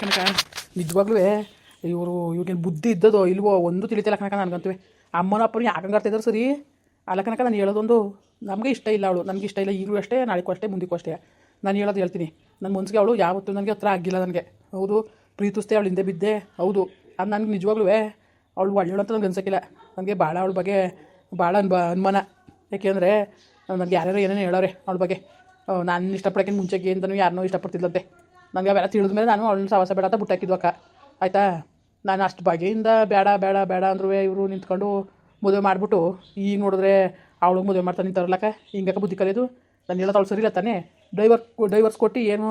ಕನಕ ನಿಜವಾಗ್ಲೂ ಇವರು ಇವ್ರಿಗೇನು ಬುದ್ಧಿ ಇದ್ದದೋ ಇಲ್ವೋ ಒಂದು ತಿಳಿತಿಲ್ಲ ಕನಕ ನನಗಂತೂ. ಅಮ್ಮನ ಅಪ್ಪನ ಇದ್ದಾರೆ ಸರಿ? ಅಲ್ಲ ಕನಕ ನಾನು ಹೇಳೋದೊಂದು ನಮಗೆ ಇಷ್ಟ ಇಲ್ಲ ಅವಳು. ನನಗೆ ಇಷ್ಟ ಇಲ್ಲ ಈಗಲೂ ಅಷ್ಟೇ, ನಾಳೆಗೂ ಅಷ್ಟೇ ಮುಂದಕ್ಕೂ ಅಷ್ಟೇ. ನಾನು ಹೇಳೋದು ಹೇಳ್ತೀನಿ. ನನ್ನ ಮನ್ಸಿಗೆ ಅವಳು ಯಾವತ್ತೂ ನನಗೆ ಹತ್ರ ಆಗಿಲ್ಲ ನನಗೆ. ಹೌದು ಪ್ರೀತಿಸ್ತೆ ಅವಳು ಹಿಂದೆ ಬಿದ್ದೆ. ಹೌದು, ಅದು ನನಗೆ ನಿಜವಾಗ್ಲೂ ಅವಳು ಒಳ್ಳೆಯವಳು ಅಂತ ನನಗೆ ಅನ್ಸೋಕ್ಕಿಲ್ಲ. ನನಗೆ ಭಾಳ ಅವಳ ಬಗ್ಗೆ ಭಾಳ ಅನ್ಬ, ಅನುಮಾನ. ಯಾಕೆಂದರೆ ನನಗೆ ಯಾರ್ಯಾರು ಏನೇನು ಹೇಳೋರೆ ಅವಳ ಬಗ್ಗೆ. ನಾನು ಇಷ್ಟಪಡೋಕ್ಕಿಂತ ಮುಂಚೆಗೆ ಅಂತಲೂ ಯಾರನ್ನೂ ಇಷ್ಟಪಡ್ತಿಲ್ಲಂತೆ ನನಗೆ ಅವೆಲ್ಲ ತಿಳಿದ ಮೇಲೆ ನಾನು ಅವಳನ್ನ ಸವಾಸ ಬೇಡ ಅಂತ ಬಿಟ್ಟಾಕಿದ್ವು ಅಕ್ಕ. ಆಯಿತಾ? ನಾನು ಅಷ್ಟು ಬಗೆಯಿಂದ ಬೇಡ ಬೇಡ ಬೇಡ ಅಂದ್ರೂ ಇವರು ನಿಂತ್ಕೊಂಡು ಮದುವೆ ಮಾಡಿಬಿಟ್ಟು, ಈಗ ನೋಡಿದ್ರೆ ಅವಳಿಗೆ ಮದುವೆ ಮಾಡ್ತಾನೆ ನಿಂತಾರಲ್ಲಕ್ಕ ಹಿಂಗಕ್ಕೆ ಬುದ್ಧಿ ಕಲಿಯೋದು ನಾನು ಹೇಳೋದು ಅವಳು ಸರಿ ಇಲ್ಲ ತಾನೇ. ಡೈವರ್ ಡೈವರ್ಸ್ ಕೊಟ್ಟು ಏನು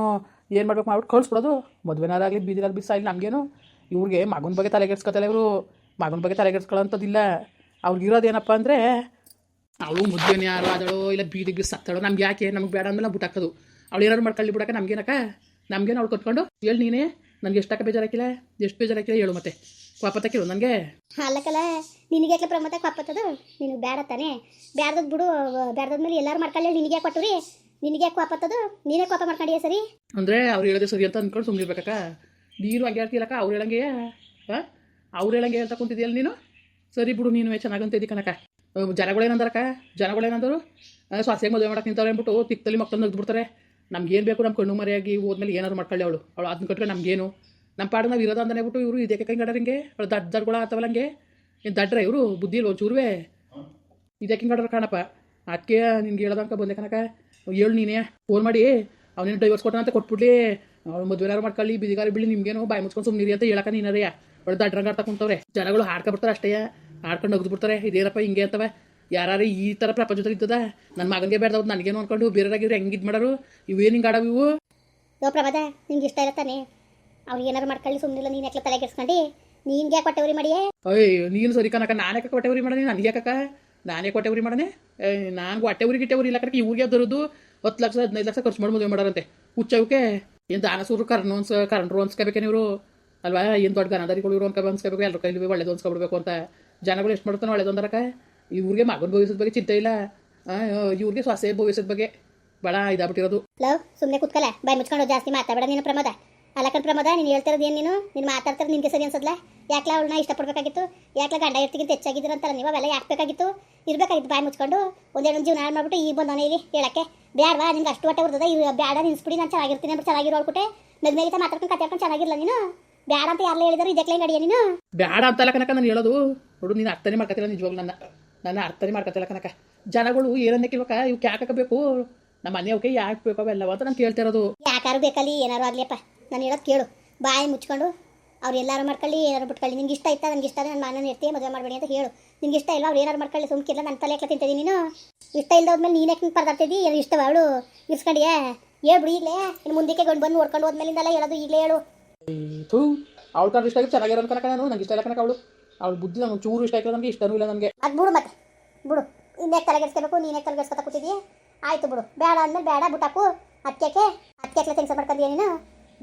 ಏನು ಮಾಡ್ಬೇಕು ಮಾಡ್ಬಿಟ್ಟು ಕಳಿಸ್ಬಿಡೋದು. ಮದುವೆನಾರಾಗಲಿ ಬೀದಿನಾರು ಬಿಸ ಇಲ್ಲ ನಮಗೇನು. ಇವ್ರಿಗೆ ಮಗನ ಬಗ್ಗೆ ತಲೆಗೆಡ್ಸ್ಕೊತಾರೆ ಇವರು. ಮಗನ ಬಗ್ಗೆ ತಲೆಗೆಡ್ಸ್ಕೊಳ್ಳೋಂಥದ್ದಿಲ್ಲ ಅವ್ರಿಗಿರೋದು ಏನಪ್ಪ ಅಂದರೆ, ಅವಳು ಮದುವೆನೇ ಯಾರು ಆದಳು, ಇಲ್ಲ ಬೀದಿಗೆ ಸತ್ತಾಳು ನಮ್ಗೆ ಯಾಕೆ, ನಮ್ಗೆ ಬೇಡ ನಾವು ಬಿಟ್ಟಾಕೋದು ಅವಳು ಏನಾದ್ರು ಮಾಡ್ಕೊಳ್ಳಿ ಬಿಡಕ್ಕೆ ನಮ್ಗೇನಕ್ಕ? ನಮ್ಗೇನು ಅವಳು ಕಟ್ಕೊಂಡು ಹೇಳಿ ನೀನೇ ನನಗೆ ಎಷ್ಟಕ್ಕ ಬೇಜಾರಾಕಿಲ್ಲ ಎಷ್ಟು ಬೇಜಾರಾಕಿಲ್ಲ ಹೇಳು ಮತ್ತೆ. ಕ್ವಾಪತ್ತ ಕೇಳು ನನಗೆ. ಅಲ್ಲಕಲ್ಲ ನಿನಗೆ ಯಾಕೆ ಪ್ರಮತ ಕ್ವಾಪತ್ತದು ನಿನಗೆ ಬೇಡ ತಾನೆ. ಬ್ಯಾಡ್ದದ್ ಬಿಡು ಬ್ಯಾಡ್ದದ್ಮೇಲೆ ಎಲ್ಲರೂ ಮಾಡ್ಕೊಳ್ಳಿ ನಿನಗೆ ಯಾಕೆ ರೀ ನಿನಗೆ ಯಾಕೆ ಕಾಪತ್ತದು ನೀನೇ ಕೋಪ ಮಾಡ್ಕೊಂಡಿಯ ಸರಿ? ಅಂದರೆ ಅವ್ರು ಹೇಳೋದೇ ಸರಿ ಅಂತ ಅಂದ್ಕೊಂಡು ಸುಮ್ಮನಿರ್ಬೇಕಕ್ಕ ನೀನು ಹಂಗೆ ಹೇಳ್ತೀಯಲ್ಲಕ್ಕ ಅವ್ರು ಹೇಳಂಗೆ. ಹಾಂ? ಅವ್ರು ಹೇಳಂಗೆ ಹೇಳ್ತಾ ಕುಂತಿದ್ಯಲ್ಲ ನೀನು? ಸರಿ ಬಿಡು ನೀನು ಚೆನ್ನಾಗಂತ ಇದ್ದಿ ಕಣಕ್ಕ. ಜನಗಳೇನಂದಾರಕ್ಕ? ಜನಗಳೇನಂದರು? ಸ್ವಾಸ್ಯಾಗ ಮದುವೆ ಮಾಡಕ್ಕೆ ನಿಂತವ್ರೆ ಅಂದ್ಬಿಟ್ಟು ತಿಕ್ಕದಲ್ಲಿ ಮಕ್ಕಳು ನಗ್ದು ಬಿಡ್ತಾರೆ ನಮ್ಗೆ ಏನು ಬೇಕು ನಮ್ಮ ಕಣ್ಣು ಮರೆಯಾಗಿ ಹೋದ್ಮೇಲೆ ಏನಾದ್ರು ಮಾಡ್ಕೊಳ್ಳಿ ಅವಳು. ಅವಳು ಅದನ್ನ ಕಟ್ಕೊಂಡು ನಮಗೇನು. ನಮ್ಮ ಪಾಡು ನಾವು ಇರೋದು ಅಂತಾನೆ ಬಿಟ್ಟು ಇವರು ಇದಕ್ಕೆ ಹಿಂಗೆ? ಅವಳು ದಡ್ಡ ದಡ್ಗಳ ಆತವಲ್ಲ ಹಂಗೆ? ಏನು ದಡ್ರ, ಇವರು ಬುದ್ಧಿ ಒಂಚೂರುವೆ? ಇದಕ್ಕೆ ಹಿಂಗೆ ಕಾಣಪ್ಪ. ಅದಕ್ಕೆ ನಿನ್ಗೆ ಹೇಳೋದಂಕ ಬಂದೆ ಕಣಕ ಹೇಳು ನೀನೇ. ಫೋನ್ ಮಾಡಿ ಅವನೇನು ಡೈವರ್ಸ್ ಕೊಟ್ಟನಂತ ಅಂತ ಕೊಟ್ಬಿಡ್ಲಿ. ಅವ್ಳು ಮದುವೆನಾರು ಮಾಡ್ಕೊಳ್ಳಿ, ಬಿದಿಗಾರ ಬಿಳಿ ನಿಮ್ಗೇನು ಬಾಯಿ ಮುಚ್ಕೊಂಡು ಸುಮ್ಮನಿರಿ ಅಂತ ಹೇಳಕ ನೀನರೇ ಅವಳು ದಡ್ರಂಗಾಡ್ತ ಕುಂತವ್ರೆ. ಜನಗಳು ಹಾಡ್ಕೊಬಿಡ್ತಾರೆ ಅಷ್ಟೇ. ಹಾಡ್ಕೊಂಡು ನಗ್ದು ಬಿಡ್ತಾರೆ. ಇದೇನಪ್ಪ ಹಿಂಗೆ ಅಂತವ? ಯಾರು ಈ ಥರ ಪ್ರಪಂಚದಲ್ಲಿ ಇದ್ದದ? ನನ್ನ ಮಗನಿಗೆ ಬೇಡದವ್ರು ನನಗೇನು ಅನ್ಕೊಂಡು ಬೇರೆಯವ್ರಾಗಿದ್ರೆ ಹೆಂಗೆ ಇದು ಮಾಡೋರು? ಇವೇನು ಹಿಂಗೆ ಆಡವು ಇವು? ಯೋ ಪ್ರಭಾದ ನಿಂಗೆ ಇಷ್ಟ ಇರತ್ತಾನೆ? ಅವ್ರು ಏನಾರು ಮಾಡ್ಕೊಳ್ಳಿ ಸುಮ್ಮನಿಲ್ಲ ನೀನು ಯಾಕೆ ತಲೆ ಕೆಡ್ಸ್ಕೊಂಡು? ನೀನ್ ಯಾಕೆ ಕೊಟ್ಟವ್ರಿ ಮಾಡಿಯೇ? ಅಯ್ಯ ನೀನು ಸರಿ ಕನಕ ನಾನೇ ಯಾಕ ಉರಿ ಮಾಡಿ ನನಗೆ ಯಾಕಕ್ಕ? ನಾನೇ ಕೊಟ್ಟೆ ಉರಿ ಮಾಡನೆ ನಾನು ಹೊಟ್ಟೆ ಉರಿ ಗಿಟ್ಟೆ ಉರಿ ಇಲ್ಲ ಕಡೆ ಇವ್ರಿಗೆ ದರದು ಹತ್ತು ಲಕ್ಷ ಹದಿನೈದು ಲಕ್ಷ ಖರ್ಚು ಮಾಡಿ ಮದುವೆ ಮಾಡಾರಂತೆ. ಹುಚ್ಚವಕ್ಕೆ ಏನು ದಾನಸೂರು ಕರ್ನು ಅನ್ಸ ಕರ್ಣರು ಅನ್ಸ್ಕೋಬೇಕೇನು ಇವರು? ಅಲ್ವಾ? ಏನು ದೊಡ್ಡ ಗನದಾರಿಗಳು ಇವರು ಅನ್ಕೊ ಅನ್ಸ್ಕೋಬೇಕು ಎಲ್ಲರೂ ಕೈಲಿ ಒಳ್ಳೇದು ಅನ್ಸ್ಕೊಬಿಡ್ಬೇಕು ಅಂತ. ಜನಗಳು ಎಷ್ಟು ಮಾಡ್ತಾನೆ ಒಳ್ಳೇದು ಅಂದಾರಕ್ಕ ಇವ್ರಿಗೆ ಮಗನ ಭವಿಷ್ಯದ ಬಗ್ಗೆ ಚಿಂತೆ ಇಲ್ಲ. ಆ, ಇವ್ರಿಗೆ ಸೊಸೆ ಭವಿಷ್ಯದ ಬಗ್ಗೆ ಬಡ ಇದಾಗ್ಬಿಟ್ಟಿರೋದು. ಲವ್ ಸುಮ್ಮನೆ ಕುತ್ಕಲ್ಲ ಬಾಯಿ ಮುಚ್ಕೊಂಡು ಜಾಸ್ತಿ ಮಾತಾಡಬೇಡ ನೀನು ಪ್ರಮೋದ. ಅಲ್ಲಕನ್ ಪ್ರಮೋದ ನೀನು ಹೇಳ್ತಿರೋದು ಏನು ನೀನು? ನೀನು ಮಾತಾಡ್ತಾರೆ ನಿನಗೆ ಸರಿ ಅನ್ಸದ್ಲ? ಯಾಕ್ಲ ಅವಳನ್ನ ಇಷ್ಟಪಡ್ಬೇಕಾಗಿತ್ತು? ಯಾಕ್ಲ ಗಂಡ ಇರ್ತಿಗಿಂತ ಹೆಚ್ಚಾಗಿದ್ದೀರಂತಲ್ಲ ನೀವು? ಅವೆಲ್ಲ ಯಾಕೆ ಬೇಕಾಗಿತ್ತು? ಇರ್ಬೇಕಾಗಿತ್ತು ಬಾಯಿ ಮುಚ್ಕೊಂಡು. ಒಂದೆರಡು ಜೀವನ ಹಾಳು ಮಾಡ್ಬಿಟ್ಟು ಈ ಬಂದು ಇಲ್ಲಿ ಹೇಳಕ್ಕೆ. ಬೇಡವಾ ನಿಮ್ಗೆ ಅಷ್ಟು ಹೊಟ್ಟೆ ಬರ್ತದ ಇರು ಬ್ಯಾಡ ನಿನ್ಸ್ಬಿಡಿ ನಾನು ಚೆನ್ನಾಗಿರ್ತೀನಿ ಅಂತ ಚೆನ್ನಾಗಿರೋ ಅಳ್ಕೊಟ್ಟೆ ನಗ್ನಗಿತ ಮಾತಾಡ್ಕೊಂಡು ಕತ್ತಾಡ್ಕೊಂಡು ಚೆನ್ನಾಗಿರಲ್ಲ ನೀನು? ಬ್ಯಾಡ ಅಂತ ಯಾರೆಲ್ಲ ಹೇಳಿದ್ರು? ಇದಕ್ಕೆ ಗಡಿಯ ನೀನು? ಬ್ಯಾಡ ಅಂತಲ್ಲ ಕನಕ ನಾನು ಹೇಳೋದು. ನೋಡು ನೀನು ಅರ್ಥನೇ ಮಾಡ್ಕೊತಿಲ್ಲ ನಿಜವಾಗ್ಲೂ ನನ್ನ. ನನ್ನ ಅರ್ಥನೇ ಮಾಡ್ಕೊತಿಲ್ಲ ಕನಕ ಜನಗಳು ಏನನ್ನಕ್ಕಿಲ್ವಕ್ಕ ಇವಕ್ಕೆ ಯಾಕೆ ಹಾಕಬೇಕು? ನಮ್ಮ ಮನೆ ಅವಕ್ಕೆ ಯಾಕೆ ಬೇಕು ಅವೆಲ್ಲವ ಅಂತ ನಾನು ಕೇಳ್ತಿರೋದು ಯಾಕಾರು ಬೇಕಲ್ಲಿ? ಏನಾರು ಆಗ್ಲಿಯಪ್ಪ. ನಾನು ಹೇಳೋದು ಕೇಳು. ಬಾಯಿ ಮುಚ್ಕೊಂಡು ಅವ್ರು ಎಲ್ಲಾರು ಮಾಡ್ಕೊಳ್ಳಿ ಏನಾರು ಬಿಟ್ಕೊಳ್ಳಿ. ನಿಂಗೆ ಇಷ್ಟ ಆಯ್ತಾ ನನಗೆ ಇಷ್ಟ ನನ್ನ ಮನೆ ಇರ್ತೀಯ ಮದುವೆ ಮಾಡಬೇಡಿ ಅಂತ ಹೇಳು. ನಿಂಗೆ ಇಷ್ಟ ಇಲ್ಲ ಅವ್ರು ಏನಾರು ಮಾಡ್ಕೊಳ್ಳಿ. ಸುಮ್ಕಿಲ್ಲ ನನ್ನ ತಲೆ ತಿಂತಿದ್ದೀನಿ ನೀನು. ಇಷ್ಟ ಇಲ್ಲದೋದ್ಮೇಲೆ ನೀನೇ ಹಿಂಗೆ ಪರದಾಡ್ತಿದ್ದಿ? ಏನು ಇಷ್ಟವ ಅವಳು? ಏ ಹೇಳ್ಬಿಡಿ ಈಗಲೇ. ಇನ್ನು ಮುಂದಕ್ಕೆ ಗಂಡು ಬಂದು ನೋಡ್ಕೊಂಡು ಹೋದ್ಮೇಲಿಂದಲ್ಲ ಹೇಳೋದು ಈಗಲೇ ಹೇಳು. ಥೂ. ಅವಳು ಕಾರಣ ಇಷ್ಟ ಆಗಿ ಚೆನ್ನಾಗಿರೋ ಕನಕ ನಾನು. ನಂಗೆ ಇಷ್ಟ ಇಲ್ಲ ಕನಕ ಅವಳು. ಅವಳು ಬುದ್ಧಿ ನಮ್ಗೆ ಚೂರು ಇಷ್ಟ ಆಯ್ತು ನನಗೆ ಇಷ್ಟನೂ ಇಲ್ಲ ನನಗೆ ಅದು ಬಿಡು ಮತ್ತೆ. ಬಿಡು. ಇನ್ನೇ ತಲೆಗೆಡ್ಸ್ಕೋಬೇಕು, ನೀನೇ ತಲೆಗೆಡ್ಸ್ಕೊತಾ ಕೂತಿದ್ದೀಯ ಆಯ್ತು ಬಿಡು. ಬೇಡ ಅಂದ್ಮೇಲೆ ಬೇಡ ಬುಟಾಕು ಅದಕ್ಕೆ ಅದಕ್ಕೆ ಕೆಲಸ ಮಾಡ್ಕೊಂಡಿಯ ನೀನು?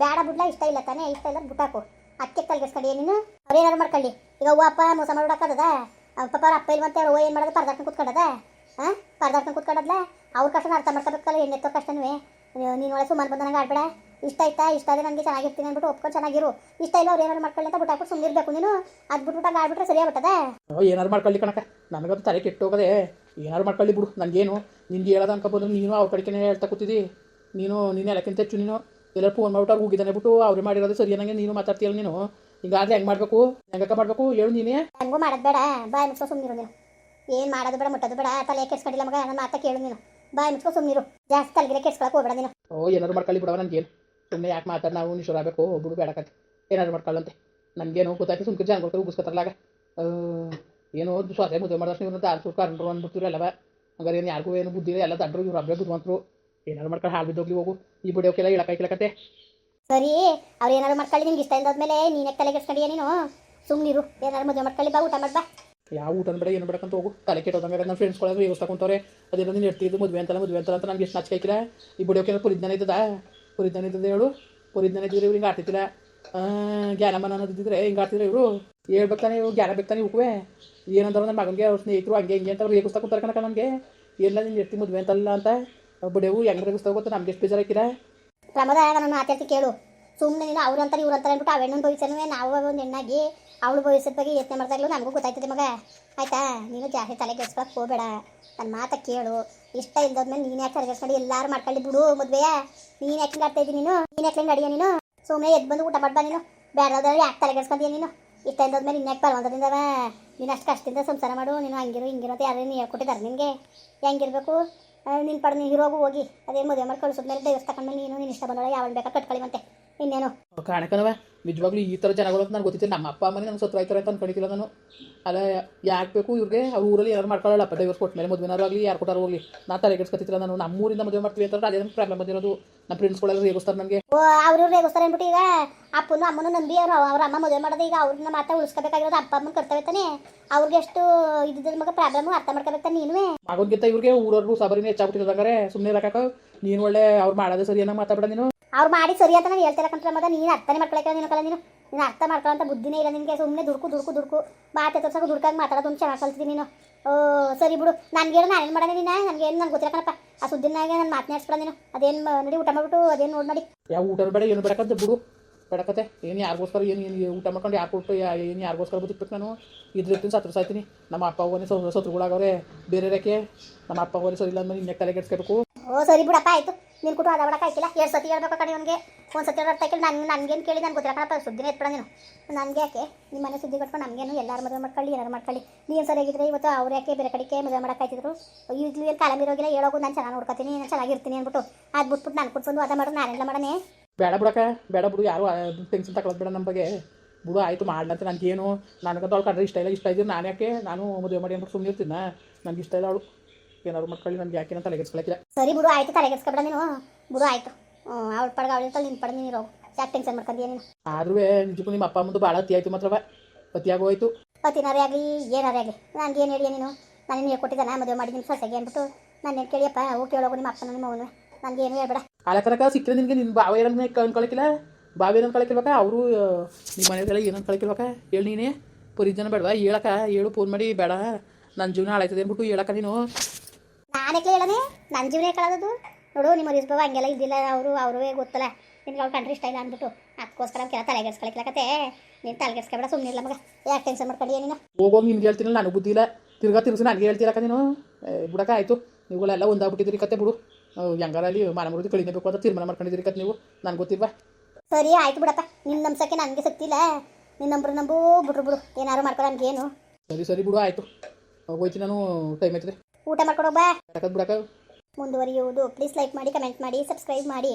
ಬೇಡ ಬಿಡ್ಲ, ಇಷ್ಟ ಇಲ್ಲ ತಾನೇ? ಇಷ್ಟ ಇಲ್ಲ ಬುಟಾಕು ಅದಕ್ಕೆ ತಲೆಗೆಡ್ಸ್ಕೊಂಡಿಯ ನೀನು? ಅವ್ರೇನಾರು ಮಾಡ್ಕೊಳ್ಳಿ. ಈಗ ಅವ್ವ, ಅಪ್ಪ ಮೋಸ ಮಾಡ್ಬಿಡಕ್ಕದ ಪಾಪ ಅವ್ರ ಅಪ್ಪ ಇಲ್ಲ ಮತ್ತೆ ಅವ್ರು ಏನು ಮಾಡೋದು ಪರದಾಡ್ಕೊಂಡು ಕೂತ್ಕೊಂಡದ? ಹಾಂ ಪರದಾಡ್ಕೊಂಡು ಕೂತ್ಕೊಂಡದ್ಲ? ಅವ್ರ ಕಷ್ಟನ ಅರ್ಥ ಮಾಡ್ಕೋಬೇಕಲ್ಲ ಹೆಣ್ಣೆತ್ತೋ ಕಷ್ಟನೂ ನೀನು ಒಳಗೆ ಸುಮಾರು ಬಂದ ನಂಗೆ ಆಡ್ಬೇಡ. ಇಷ್ಟ ಆಯ್ತಾ? ಇಷ್ಟ ಆದ್ರೆ ನನಗೆ ಚೆನ್ನಾಗಿರ್ತೀನಿ ಅಂದ್ಬಿಟ್ಟು ಒಪ್ಕೊಂಡು ಚೆನ್ನಾಗಿರು. ಇಷ್ಟ ಇಲ್ಲ ಅವ್ರು ಏನಾರು ಮಾಡ್ಕೊಳ್ಳಿ ಅಂತ ಬಿಟ್ಟಾಕ್ಬಿಟ್ಟು ಸುಮ್ಮನಿರ್ಬೇಕು ನೀನು ಅದು ಬಿಟ್ಬಿಟ್ಟಾಗ ಆಡ್ಬಿಟ್ರೆ ಓ ಏನಾದ್ರು ಮಾಡ್ಕೊಳ್ಳಿ ಕಣಕ ನನಗಂತೂ ತಲೆ ಕೆಟ್ಟು ಹೋಗದೆ ಏನಾರು ಮಾಡ್ಕೊಳ್ಳಿ ಬಿಡು. ನನಗೇನು ನಿನ್ಗೆ ಹೇಳೋದು ಅನ್ಕೋಬೋದು. ನೀನು ಅವ್ರ ಕಡೆಗೆ ಹೇಳ್ತಾ ಕೂತಿದ್ದಿ ನೀನು ನೀನು ಎಲ್ಲಕ್ಕಿಂತ ಹೆಚ್ಚು ನೀನು. ಎಲ್ಲ ಫೋನ್ ಮಾಡ್ಬಿಟ್ಟು ಹೋಗಿದ್ದಾನೆ ಬಿಟ್ಟು ಅವ್ರು ಮಾಡಿರೋದು ಸರಿ ನನಗೆ ನೀನು ಮಾತಾಡ್ತೀಯಲ್ಲ ನೀನು? ಹಿಂಗಾದ್ರೆ ಹೆಂಗೆ ಮಾಡಬೇಕು? ಹೆಂಗಕ್ಕ ಮಾಡಬೇಕು? ಹೇಳು ನೀನೇ. ಹೆಂಗೂ ಮಾಡೋದು ಬೇಡ. ಬಾಯಿ ಮುಚ್ಕೊ ಸುಮ್ಮನಿರು ನೀನು. ಏನು ಮಾಡೋದು ಬೇಡ ಮುಟ್ಟೋದು ಬೇಡ. ತಲೆ ಕೆಡ್ಸ್ಕೊಂಡಿಲ್ಲ ಮಗ. ನನ್ನ ಮಾತಾ ಕೇಳು ನೀನು. ಬಾಯ್ ಮುಚ್ಕೊ ಸುಮ್ಮನಿರು ಜಾಸ್ತಿ ತಲೆಗಿರ ಕೆಡ್ಸ್ಕೊಳಕ್ಕೆ ಹೋಗ್ಬೇಡ ನೀನು. ಓ ಏನಾದ್ರು ಮಾಡ್ಕೊಳ್ಳಿ ಬಿಡವ ನನಗೇನು ಸುಮ್ಮನೆ ಯಾಕೆ ಮಾತಾಡಿ ನಾವು ನಿಶ್ವರಾಗಬೇಕು ಬಿಡು ಬೇಡಕಂತೆ ಏನಾದ್ರು ಮಾಡ್ಕೊಳ್ಳಂತೆ ನನಗೇನು ಗೊತ್ತಾಯ್ತು ಸುಮ್ಕೆ ಕೊಡ್ತಾರೆ ಉಗಿಸ್ಕೊತಾರಲ್ಲ ಏನೋ ಸ್ವಾಸೆ ಮುದ್ದೆ ಮಾಡಿದ್ರೆ ನೀವು ದಾರ್ಸು ಕರ್ನರು ಅಂದ್ಬಿಡ್ತೀವಿ ಅಲ್ಲವ ಹಂಗಾರೆ ಏನು ಯಾರಿಗೂ ಏನು ಬುದ್ಧಿ ಇಲ್ಲ ಎಲ್ಲ ದಂಡ್ರು ಇವ್ರು ಹಬ್ಬ ಬುದ್ಧಿವಂತರು ಏನಾದ್ರು ಮಾಡ್ಕೊಂಡು ಹಾಳು ಬಿದ್ದೋಗ್ಲಿ ಹೋಗು. ಈ ಬಿಡಿಯೋಕೆಲ್ಲ ಇಳಕಾಯ್ಕಿಲಕತ್ತೆ ಸರಿ ಅವ್ರು ಏನಾದ್ರು ಮಾಡ್ಕೊಳ್ಳಿ ನಿಂಗೆ ಇಷ್ಟ ಇಲ್ದಾದ್ಮೇಲೆ ನೀನೇ ತಲೆ ಕೆಡ್ಸ್ಕೊಂಡಿಯ ನೀನು? ಸುಮ್ಮನಿರು ಏನಾದ್ರು ಮದುವೆ ಮಾಡ್ಕೊಳ್ಳಿ ಬಾ ಊಟ ಮಾಡ್ಬಾ ಯಾವ ಊಟ ಬೇಡ ಏನು ಬೇಡಕ್ಕಂತ ಹೋಗು. ತಲೆ ಕೆಟ್ಟೋದಂಗೆ ನನ್ನ ಕೊಳಗೆ ವ್ಯವಸ್ಥೆ ಕುಂತವ್ರೆ. ಅದೇನೋ ನೀನು ಇರ್ತಿದ್ದು ಮದುವೆ ಅಂತಲ್ಲ ಮದುವೆ ಅಂತಲ್ಲ ಅಂತ ನನಗೆ ಎಷ್ಟು ನಾಚಿಕೆ ಹಾಕಿಲ್ಲ ಈ ಬಿಡಿಯೋಕೆಲ್ಲ ಪುರಿಜ್ಞಾನ ಇದ್ದದ? ಪುರಿಜ್ಞಾನ ಇದ್ದದ ಹೇಳು. ಇದ್ದಿದ್ರೆ ಇವ್ರು ಹಿಂಗೆ ಜ್ಞಾನ ಮನ ಅನ್ನೋದಿದ್ದರೆ ಹಿಂಗೆ ಆಡ್ತಿದ್ರೆ ಇವರು? ಹೇಳ್ಬೇಕಾನೆ ಇವ್ರು ಜ್ಞಾನ ಬೇಕಾನೆ ಇವಕ್ಕೂ ಏನಂದ್ರೆ ನನ್ನ ಮಗನಿಗೆ, ಅವ್ರ ಸ್ನೇಹಿತರು ಹಂಗೆ ಹಿಂಗೆ ಅಂತ ಅವ್ರು ರೇಗಿಸ್ತಾ ಕುತ್ತಾರ ಕಣಕ ನನಗೆ? ಎಲ್ಲ ನಿನ್ನ ಇರ್ತಿ ಮದುವೆ ಅಂತಲ್ಲ ಅಂತ. ಬಿಡೆವು, ಹೆಂಗೆ ರೇಗಿಸ್ತಾ ಗೊತ್ತಾ ನಮ್ಗೆ ಎಷ್ಟು ಬೇಜಾರ ಹಾಕಿರ ಪ್ರಮೋದ, ನಾನು ಮಾತಾಡ್ತಿ ಕೇಳು. ಸುಮ್ಮನೆ ನೀನು ಅವ್ರು ಅಂತಾರೆ ಇವ್ರು ಅಂತಾರೆ ಅಂದ್ಬಿಟ್ಟು ಹೆಣ್ಣನ ಭವಿಷ್ಯನೂ ನಾವು ಒಂದು ಹೆಣ್ಣಾಗಿ ಅವಳು ಭವಿಷ್ಯದ ಬಗ್ಗೆ ಯೋಚನೆ ಮಾಡ್ದಾಗಲೂ ನನಗೂ ಗೊತ್ತಾಯ್ತದೆ ಮಗ. ಆಯ್ತಾ? ನೀನು ಜಾಸ್ತಿ ತಲೆ ಕೆಡ್ಸ್ಕೊಳಕ್ಕೆ ಹೋಗಬೇಡ. ನನ್ನ ಮಾತ ಕೇಳು. ಇಷ್ಟ ಇಲ್ದೋದ್ಮೇಲೆ ನೀನು ಯಾಕೆ ತಲೆಗೆಡ್ಸ್ಕೊಂಡು ಎಲ್ಲಾರು ಮಾಡ್ಕೊಳ್ಳಿ ಬಿಡು ಮದುವೆಯ? ನೀನು ಯಾಕೆ ಆಡ್ತಾ ಇದ್ದೀನಿ ನೀನು? ನೀನು ಯಾಕೆ ನಡಿಯ ನೀನು? ಸುಮ್ಮನೆ ಎದ್ದು ಬಂದು ಊಟ ಮಾಡ್ಬಾ ನೀನು. ಬೇಡದಾದ್ರೆ ಯಾಕೆ ತಲೆಗೆಡ್ಸ್ಕೊಂತೀಯ ನೀನು? ಇಷ್ಟ ಇಲ್ದೋದ್ಮೇಲೆ ಇನ್ಯಾಕೆ ಬಲವಂತದಿಂದವ? ನೀನು ಅಷ್ಟು ಕಷ್ಟದಿಂದ ಸಂಸಾರ ಮಾಡು. ನೀನು ಹಂಗಿರು, ಹಿಂಗಿರು ಅಂತ ಯಾರು ಹೇಳ್ಕೊಟ್ಟಿದ್ದಾರೆ ನಿನಗೆ. ಹೆಂಗಿರಬೇಕು? ನಿನ್ನ ಪಡ, ನೀನು ಹೀರೋಗು ಹೋಗಿ. ಅದೇ ಮದುವೆ ಮಾಡಿ ಕಳಿಸಿದ್ಮೇಲೆ ದೇವಸ್ಥಾನ ನೀನು ನಿನ್ನ ಇಷ್ಟ ಬಂದೊಳ ಯಾವ ಬೇಕಾ ಕಟ್ಕೊಳ್ಳಿ ಮತ್ತೆ. ಇನ್ನೇನು? ಕಾಣಕನವ ನಿಜವಾಗ್ಲೂ ಈ ಥರ ಜನಗಳು ಅಂತ ನನಗೆ ಗೊತ್ತಿತ್ತು ನಮ್ಮ ಅಪ್ಪ ಅಮ್ಮನೇ ನಂಗೆ ಸತ್ರ ಆಯ್ತಾರೆ ಅಂತ ಅನ್ಕೊಂಡಿದ್ದಿಲ್ಲ ನಾನು. ಅಲ್ಲ ಯಾಕೆ ಬೇಕು ಇವ್ರಿಗೆ? ಅವ್ರ ಊರಲ್ಲಿ ಯಾರು ಮಾಡ್ಕೊಳ್ಳಲ್ಲ. ಡೈವರ್ಸ್ ಕೊಟ್ಟ ಮೇಲೆ ಮದುವೆನಾರು ಆಗಲಿ ಯಾರು ಕೊಟ್ಟಾರು ಹೋಗಲಿ. ನಾ ತಲೆ ಕೆಡ್ಸ್ಕೊತಿಲ್ಲ ನಾನು. ನಮ್ಮೂರಿಂದ ಮದುವೆ ಮಾಡ್ತೀವಿ ಅಂತಂದ್ರೆ ಅದೇ ನಮ್ಮ ಪ್ರಾಬ್ಲಮ್ ಬಂದಿರೋದು. ನಮ್ಮ ಫ್ರೆಂಡ್ಸ್ಗಳೆಲ್ಲ ರೇಗಿಸ್ತಾರೆ ನನಗೆ. ಅವ್ರು ರೇಗಿಸ್ತಾರೆ ಅಂದ್ಬಿಟ್ಟು ಈಗ ಅಪ್ಪನು ಅಮ್ಮನು ನಂಬಿ ಅವ್ರು. ಅವ್ರ ಅಮ್ಮ ಮದುವೆ ಮಾಡೋದು ಈಗ ಅವ್ರನ್ನ ಮಾತ್ರ ಉಳಿಸ್ಕೋಬೇಕಾಗಿರೋದು ಅಪ್ಪ ಅಮ್ಮನ ಕರ್ತವ್ಯ ತಾನೆ. ಅವ್ರಿಗೆ ಎಷ್ಟು ಇದ್ದಿದ್ದ ಮಗ ಪ್ರಾಬ್ಲಮ್ ಅರ್ಥ ಮಾಡ್ಕೋಬೇಕು ತಾನೆ ನೀನು ಮಗನಿಗಿಂತ ಇವ್ರಿಗೆ ಊರವ್ರಿಗೂ ಸಬರಿನೇ ಹೆಚ್ಚಾಗ್ಬಿಟ್ಟಿದಂಗಾರೆ ಸುಮ್ಮನೆ ಇರಕಾಕ ನೀನು ಒಳ್ಳೆ ಅವ್ರು ಮಾಡೋದೇ ಸರಿ ಅನ್ನೋ ಮಾತಾಡ ನೀನು. ಅವ್ರು ಮಾಡಿ ಸರಿ ಅಂತ ನಾನು ಹೇಳ್ತಿಲ್ಲ ನೀನು ಮಗ ನೀನು ಅರ್ಥನೇ ಮಾಡ್ಕೊಳಕ್ಕೆ ನೀನು ಕಲ ನೀನು. ನೀನು ಅರ್ಥ ಮಾಡ್ಕೊಳ್ಳೋಂಥ ಬುದ್ಧಿನೇ ಇಲ್ಲ ನಿನಗೆ ಸುಮ್ಮನೆ ದುಡ್ಕು ದುಡ್ಕು ದುಡ್ಕು. ಮಾತೆ ತೋರ್ಸಕ್ಕೆ ದುಡ್ಕಾಗಿ ಮಾತಾಡೋದು ಚೆನ್ನಾಗಿ ಕಲ್ತಿದ್ದೀನಿ ನೀನು. ಓ ಸರಿ ಬಿಡು. ನನಗೇನು ಏನು ಮಾಡೋಣ ನೀನು ನನಗೇನು ನನಗೆ ಗೊತ್ತಿಲ್ಲ ಕಣಪ್ಪ. ಆ ಸುದ್ದಿನಾಗೆ ನಾನು ಮಾತನಾಡ್ಸ್ಬಿಡ ನೀನು. ಅದೇನು ನಡಿ ಊಟ ಮಾಡ್ಬಿಟ್ಟು ಅದೇನು ನೋಡಿ ಮಾಡಿ ಯಾವ ಊಟ ಬೇಡ ಏನು ಬೇಡಕ್ಕಂತ ಬಿಡು. ಬೇಡಕತ್ತೆ ಏನು ಯಾರಿಗೋಸ್ಕರ ಏನು ಏನು ಊಟ ಮಾಡ್ಕೊಂಡು ಯಾರು ಕೊಟ್ಟು ಏನು ಯಾರಿಗೋಸ್ಕರ ಬದುಕ್ಬೇಕು ನಾನು? ಇದ್ರಿರ್ತೀನಿ ಸತ್ರ ಸಾಯ್ತೀನಿ. ನಮ್ಮ ಅಪ್ಪ ಅವನೇ ಸತ್ರುಗಳಾಗವ್ರೆ ಬೇರೆ ರೇಖೆ ನಮ್ಮ ಅಪ್ಪ ಅವನೇ ಸರಿ ಇಲ್ಲ ಅಂದ್ಮೇಲೆ ಇನ್ನಕ್ಕೆ ತಲೆ ಕೆಡ್ಸ್ಕೋಬೇಕು ಓ ಸರಿ ಬಿಡಪ್ಪ ಆಯ್ತು. ನೀನು ಕುಟು ಅದ ಬಿಡಕ್ಕೆ ಆಯ್ತಿಲ್ಲ ಎರಡು ಸತಿ ಹೇಳ್ಬೇಕು ಕಡೆ ಅವನಿಗೆ ಒಂದು ಸತಿ ಅರ್ಥ ಆಯ್ಕಿಲ್ಲ ನಾನು ನನಗೇನು ಕೇಳಿ ನಾನು ಗೊತ್ತಿಲ್ಲ ಕಣಪ್ಪ, ಸುದ್ದಿನೇ ನೀನು. ನನಗೆ ಯಾಕೆ? ನಿಮ್ಮ ಮನೆ ಸುದ್ದಿ ಕೊಟ್ಕೊಂಡು ನಮಗೇನು ಎಲ್ಲರೂ ಮದುವೆ ಮಾಡ್ಕೊಳ್ಳಿ, ಏನಾರು ಮಾಡ್ಕೊಳ್ಳಿ. ನೀನು ಸರಿಯಾಗಿದ್ರೆ ಇವತ್ತು ಅವ್ರು ಯಾಕೆ ಬೇರೆ ಕಡೆಗೆ ಮದುವೆ ಮಾಡೋಕ್ಕಾಯ್ತಿದ್ರು ಈಗಲೂ ಕಾಲ ಇರೋಗಿಲ್ಲ ಹೇಳೋಗು, ನಾನು ಚೆನ್ನಾಗಿ ನೋಡ್ಕೊತೀನಿ, ನಾನು ಚೆನ್ನಾಗಿರ್ತೀನಿ ಅಂದ್ಬಿಟ್ಟು. ಅದು ಬಿಟ್ಬಿಟ್ಟು ನಾನು ಕುಟ್ಕೊಂಡು ಅದ ಮಾಡೋದು ನಾನೆಲ್ಲ ಮಾಡನೆ ಬೇಡ ಬಿಡಕ ಬೇಡ ಬಿಡು, ಯಾರು ಟೆನ್ಷನ್ ತಗೊಳ್ಳೋದು ಬೇಡ ನಮ್ಮ ಬಗ್ಗೆ. ಬಿಡು, ಆಯಿತು ಮಾಡ್ಲಂತ ನನಗೇನು ನನಗಂತ ಅವ್ಳು ಕಂಡ್ರೆ ಇಷ್ಟ ಇಲ್ಲ, ಇಷ್ಟ ಇದ್ದೀನಿ ನಾನು ಯಾಕೆ? ನಾನು ಮದುವೆ ಮಾಡಿ ಅಂದ್ಬಿಟ್ಟು ಸುಮ್ಮನೆ ಇರ್ತೀನಿ ನನಗೆ ಇಷ್ಟ ಇಲ್ಲ ಅವಳು. ಏನಾದ್ರು ಮಾಡ್ಕೊಳ್ಳಿ ನನಗೆ ಯಾಕೆ ಅಂತ ತಲೆಗೆಡ್ಸ್ಕೊಳಕ್ಕಿಲ್ಲ ಸರಿ ಬಿಡು ಆಯ್ತು ತಲೆಗೆಡ್ಸ್ಕೊಬೇಡ ನೀನು. ಬಿಡು ಆಯ್ತು. ಅವಳ ಪಡ್ಗ ಅವಳ ತಲೆ ನಿನ್ನ ಪಡ್ಗ ನೀನು ಯಾಕೆ ಟೆನ್ಷನ್ ಮಾಡ್ಕೊಂಡಿ ನೀನು? ಆದ್ರೂ ನಿಜಕ್ಕೂ ನಿಮ್ಮ ಅಪ್ಪ ಮುಂದೆ ಭಾಳ ಅತಿ ಆಯ್ತು ಮಾತ್ರವ. ಅತಿಯಾಗೋ ಹೋಯ್ತು ಪತಿನಾರೇ ಆಗಲಿ ಏನಾರೇ ಆಗಲಿ. ನನಗೆ ಏನು ಹೇಳಿಯ ನೀನು? ನಾನು ನಾ ಮದುವೆ ಮಾಡಿ ನಿಮ್ಮ ಸೊಸೆಗೆ ಅಂದ್ಬಿಟ್ಟು. ನಾನು ಕೇಳಿಯಪ್ಪ? ಹೋಗಿ ಕೇಳೋಗು ನಿಮ್ಮ ಅಪ್ಪನ ನಿಮ್ಮ ಅವನು ನನಗೆ ಏನು ಹೇಳ್ಬೇಡ. ಅಲಕರಕ ಸಿಕ್ಕರೆ ನಿನಗೆ ನಿನ್ನ ಬಾವ ಏನನ್ನ ಕಳಕಿಲ್ಲ ಬಾವ ಏನು ಅನ್ಕೊಳಕಿಲ್ವಕ ಅವರು ನಿಮ್ಮ ಮನೆಯದೆಲ್ಲ ಏನನ್ನ ಕಲಿಕಿಬಕ ಹೇಳಿ ನೀನೇ. ಪುರಿ ಜನ ಬೇಡವಾ? ಹೇಳಕ ಹೇಳು ಫೋನ್ ಮಾಡಿ ಬೇಡ. ನನ್ನ ಜೀವನ ಹಾಳಾಯ್ತದೆ ಅಂದ್ಬಿಟ್ಟು ಹೇಳಕ ನೀನು. ನಾನೇಕೆ ಹೇಳನೆ ನನ್ನ ಜೀವನ ಕಳೆದದು ನೋಡು ನಿಮ್ಮ ರಿಸ್ಬವ ಹಂಗೆಲ್ಲ ಇದ್ದಿಲ್ಲ ಅವರು ಅವ್ರವೇ ಗೊತ್ತಲ್ಲ. ನಿನ್ಗೆ ಅವ್ರು ಕಂಟ್ರಿ ಇಷ್ಟ ಇಲ್ಲ ಅಂದ್ಬಿಟ್ಟು ಅದಕ್ಕೋಸ್ಕರ ಕೆಲ ತಲೆಗೆಡ್ಸ್ಕೊಳಕ್ಲಕತ್ತೆ ನೀನು ತಲೆಗೆಡ್ಸ್ಕೊಬೇಡ ಸುಮ್ಮನೆ ಇಲ್ಲ ಮಗ. ಯಾಕೆ ಟೆನ್ಷನ್ ಮಾಡ್ಕೊಂಡು ನೀನು? ಹೋಗೋಗಿ ನಿನ್ಗೆ ಹೇಳ್ತೀನಲ್ಲ ನನಗೆ ಬುದ್ಧಿ ಇಲ್ಲ. ತಿರ್ಗಾ ತಿರ್ಗಿಸಿ ನನಗೆ ಹೇಳ್ತೀರಕ್ಕ ನೀನು? ಬಿಡಕ ಆಯಿತು. ನೀವುಗಳೆಲ್ಲ ಒಂದಾಗ್ಬಿಟ್ಟಿದ್ದೀರಿ ಕತೆ ಬಿಡು. ಹೆಂಗಾರಲ್ಲಿ ಮಾನಮೃತಿ ಕಳಿಬೇಕು ಅಂತ ತೀರ್ಮಾನ ಮಾಡ್ಕೊಂಡಿದ್ದೀರಿ ಕತೆ ನೀವು. ನನಗೆ ಗೊತ್ತಿಲ್ವಾ? ಸರಿ ಆಯ್ತು ಬಿಡಪ್ಪ. ನಿನ್ನ ನಂಬ್ಸಕ್ಕೆ ನನಗೆ ಸತ್ತಿಲ್ಲ ನಿನ್ನ ನಂಬ್ರು ನಂಬು ಬಿಟ್ರು ಬಿಡು. ಏನಾರು ಮಾಡ್ಕೊ ನನಗೇನು. ಸರಿ ಸರಿ ಬಿಡು ಆಯಿತು. ಹೋಯ್ತು ನಾನು ಟೈಮ್ ಆಯ್ತದೆ. ಊಟ ಮಾಡ್ಕೊಂಡು ಬಾ ಬಿಡಕ ಮುಂದುವರಿಯುವುದು. ಪ್ಲೀಸ್ ಲೈಕ್ ಮಾಡಿ ಕಮೆಂಟ್ ಮಾಡಿ ಸಬ್ಸ್ಕ್ರೈಬ್ ಮಾಡಿ.